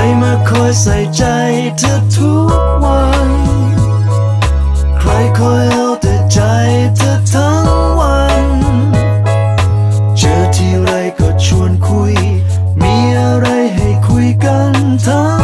ใครมาคอยใส่ใจเธอทุกวัน ใครคอยเอาแต่ใจเธอทั้งวัน เจอที่ไรก็ชวนคุย มีอะไรให้คุยกันทั้ง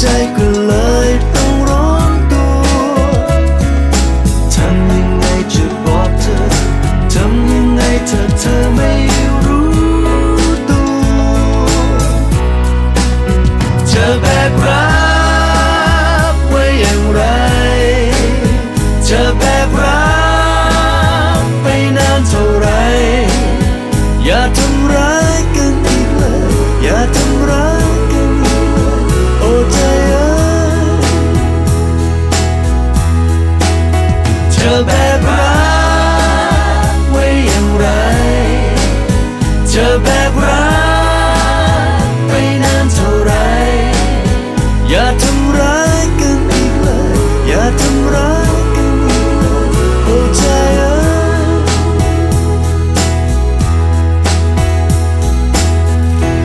ใจก็เลยต้องร้อนตัวทำยังไงจะบอกเธอทำยังไงเธอเธอไม่รู้ตัวเธอแบกรับไว้อย่างไร เธอแบกรับไปนานเท่าไร อย่าทำร้ายกันอีกเลย อย่าทำร้าย